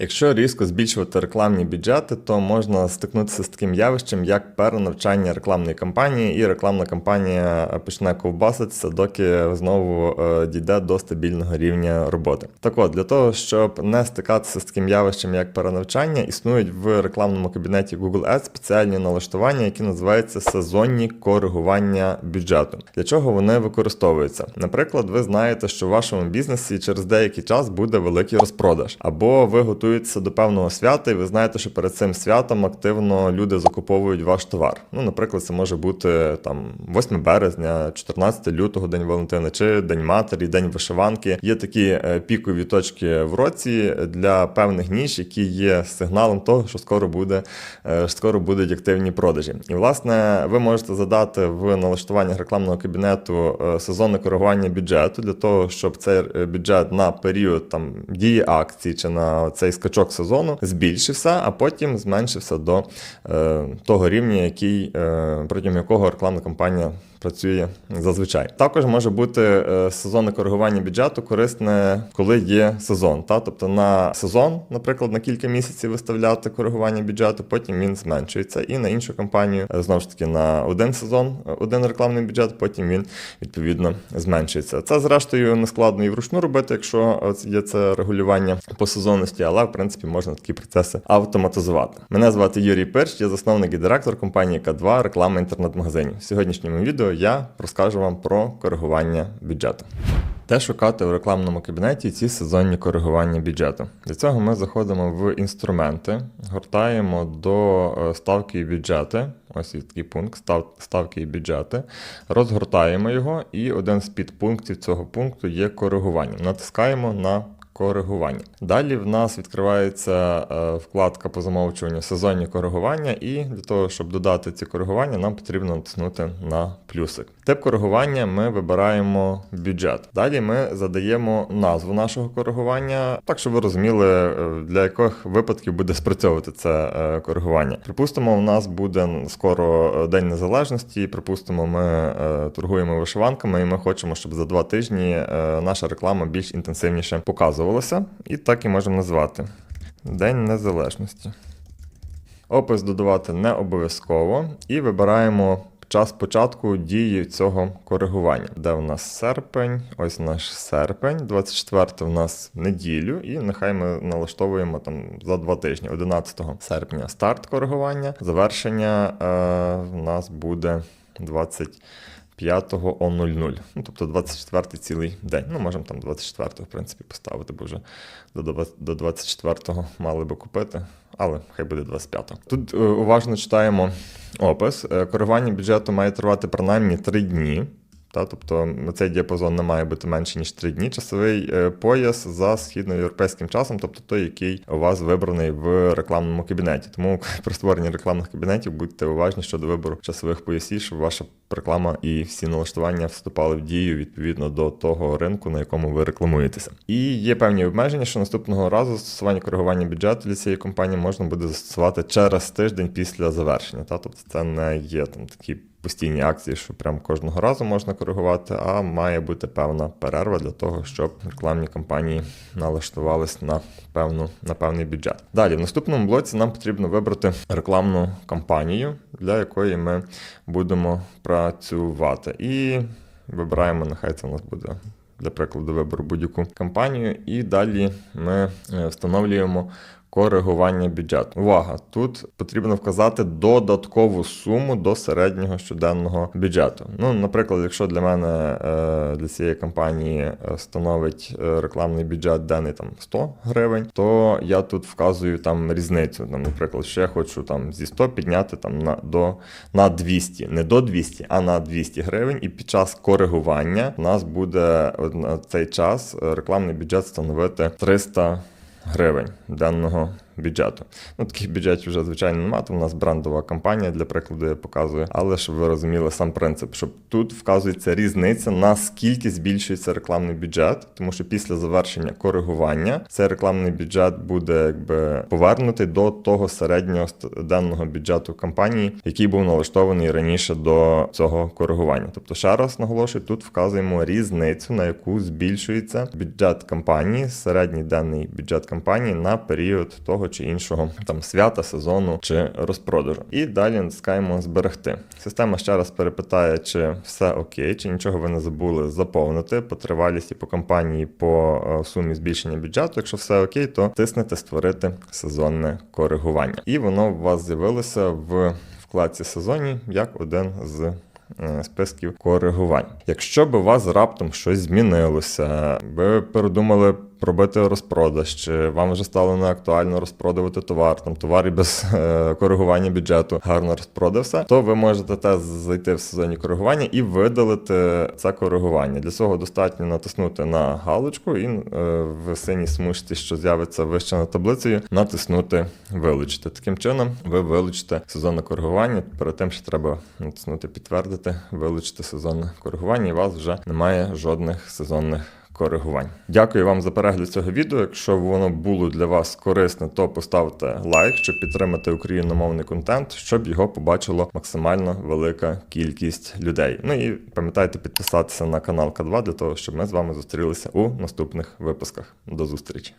Якщо різко збільшувати рекламні бюджети, то можна стикнутися з таким явищем, як перенавчання рекламної кампанії, і рекламна кампанія почне ковбаситися, доки знову е, дійде до стабільного рівня роботи. Так от, для того, щоб не стикатися з таким явищем, як перенавчання, існують в рекламному кабінеті Google Ads спеціальні налаштування, які називаються сезонні коригування бюджету. Для чого вони використовуються? Наприклад, ви знаєте, що в вашому бізнесі через деякий час буде великий розпродаж, або ви готуєтеся до певного свята, і ви знаєте, що перед цим святом активно люди закуповують ваш товар. Ну, наприклад, це може бути там 8 березня, 14 лютого, День Валентина, чи День Матері, День вишиванки. Є такі е, пікові точки в році для певних ніч, які є сигналом того, що скоро буде е, скоро будуть активні продажі. І власне ви можете задати в налаштуваннях рекламного кабінету е, сезонне коригування бюджету для того, щоб цей бюджет на період там дії акції чи на цей скачок сезону збільшився, а потім зменшився до е, того рівня, який е, протягом якого рекламна кампанія працює зазвичай. Також може бути е, сезонне коригування бюджету корисне, коли є сезон. Та? Тобто на сезон, наприклад, на кілька місяців виставляти коригування бюджету, потім він зменшується. І на іншу кампанію, е, знову ж таки, на один сезон, е, один рекламний бюджет, потім він відповідно зменшується. Це, зрештою, не складно і вручну робити, якщо є це регулювання по сезонності, але в принципі можна такі процеси автоматизувати. Мене звати Юрій Перш, я засновник і директор компанії К2 реклама інтернет-магазинів. В сьогоднішньому відео я розкажу вам про коригування бюджету. Де шукати в рекламному кабінеті ці сезонні коригування бюджету? Для цього ми заходимо в інструменти, гортаємо до е, ставки і бюджети. Ось є такий пункт став, ставки і бюджети. Розгортаємо його, і один з підпунктів цього пункту є коригування. Натискаємо на коригування. Далі в нас відкривається е, вкладка по замовчуванню сезонні коригування, і для того, щоб додати ці коригування, нам потрібно натиснути на плюсик. Тип коригування ми вибираємо бюджет. Далі ми задаємо назву нашого коригування, так щоб ви розуміли, е, для яких випадків буде спрацьовувати це е, коригування. Припустимо, у нас буде скоро День Незалежності. Припустимо, ми торгуємо вишиванками, і ми хочемо, щоб за два тижні наша реклама більш інтенсивніше показувалася. І так і можемо назвати День Незалежності. Опис додавати не обов'язково і вибираємо час початку дії цього коригування. Де у нас серпень? Ось наш серпень, 24 у нас неділю, і нехай ми налаштовуємо там за два тижні, 11 серпня старт коригування. Завершення е, у нас буде 20. 5.00, ну тобто 24-й цілий день. Ну, можемо там 24-го, в принципі, поставити, бо вже до 24-го мали би купити, але хай буде 25-го. Тут е, уважно читаємо опис. Керування бюджету має тривати принаймні 3 дні. Та, тобто цей діапазон не має бути менше ніж 3 дні. Часовий е, пояс за східноєвропейським часом, тобто той, який у вас вибраний в рекламному кабінеті. Тому при створенні рекламних кабінетів будьте уважні щодо вибору часових поясів, щоб ваша реклама і всі налаштування вступали в дію відповідно до того ринку, на якому ви рекламуєтеся. І є певні обмеження, що наступного разу застосування коригування бюджету для цієї компанії можна буде застосувати через тиждень після завершення. Та? Тобто це не є там такі постійні акції, що прям кожного разу можна коригувати, а має бути певна перерва для того, щоб рекламні кампанії налаштувались на певну на певний бюджет. Далі, в наступному блоці нам потрібно вибрати рекламну кампанію, для якої ми будемо працювати. І вибираємо, нехай це у нас буде. Для прикладу, вибору будь-яку кампанію, і далі ми е, встановлюємо коригування бюджету. Увага! Тут потрібно вказати додаткову суму до середнього щоденного бюджету. Ну, наприклад, якщо для мене е, для цієї кампанії е, становить е, рекламний бюджет денний там 100 гривень, то я тут вказую там різницю. Там, наприклад, я хочу там зі 100 підняти там на до на 200, не до 200, а на 200 гривень. І під час коригування у нас буде на цей час рекламний бюджет становити 300 гривень денного бюджету. Ну, таких бюджетів вже звичайно немає. У нас брендова кампанія для прикладу я показую, але щоб ви розуміли сам принцип, щоб тут вказується різниця, наскільки збільшується рекламний бюджет, тому що після завершення коригування цей рекламний бюджет буде якби повернутий до того середнього денного бюджету компанії, який був налаштований раніше до цього коригування. Тобто, ще раз наголошую, тут вказуємо різницю, на яку збільшується бюджет компанії, середній денний бюджет компанії на період того чи іншого там свята, сезону чи розпродажу. І далі натискаємо зберегти. Система ще раз перепитає, чи все окей, чи нічого ви не забули заповнити по тривалісті по компанії по е, сумі збільшення бюджету. Якщо все окей, то тиснете створити сезонне коригування. І воно у вас з'явилося в вкладці сезоні як один з е, списків коригувань. Якщо б у вас раптом щось змінилося, ви передумали пробити розпродаж, чи вам вже стало неактуально розпродавати товар, там товар і без е, коригування бюджету гарно розпродався, то ви можете теж зайти в сезонні коригування і видалити це коригування. Для цього достатньо натиснути на галочку і е, в синій смужці, що з'явиться вище над таблицею, натиснути вилучити. Таким чином, ви вилучите сезонне коригування. Перед тим ще треба натиснути підтвердити, вилучити сезонне коригування, і у вас вже немає жодних сезонних коригувань. Дякую вам за перегляд цього відео. Якщо воно було для вас корисне, то поставте лайк, щоб підтримати україномовний контент, щоб його побачило максимально велика кількість людей. Ну і пам'ятайте підписатися на канал К2 для того, щоб ми з вами зустрілися у наступних випусках. До зустрічі!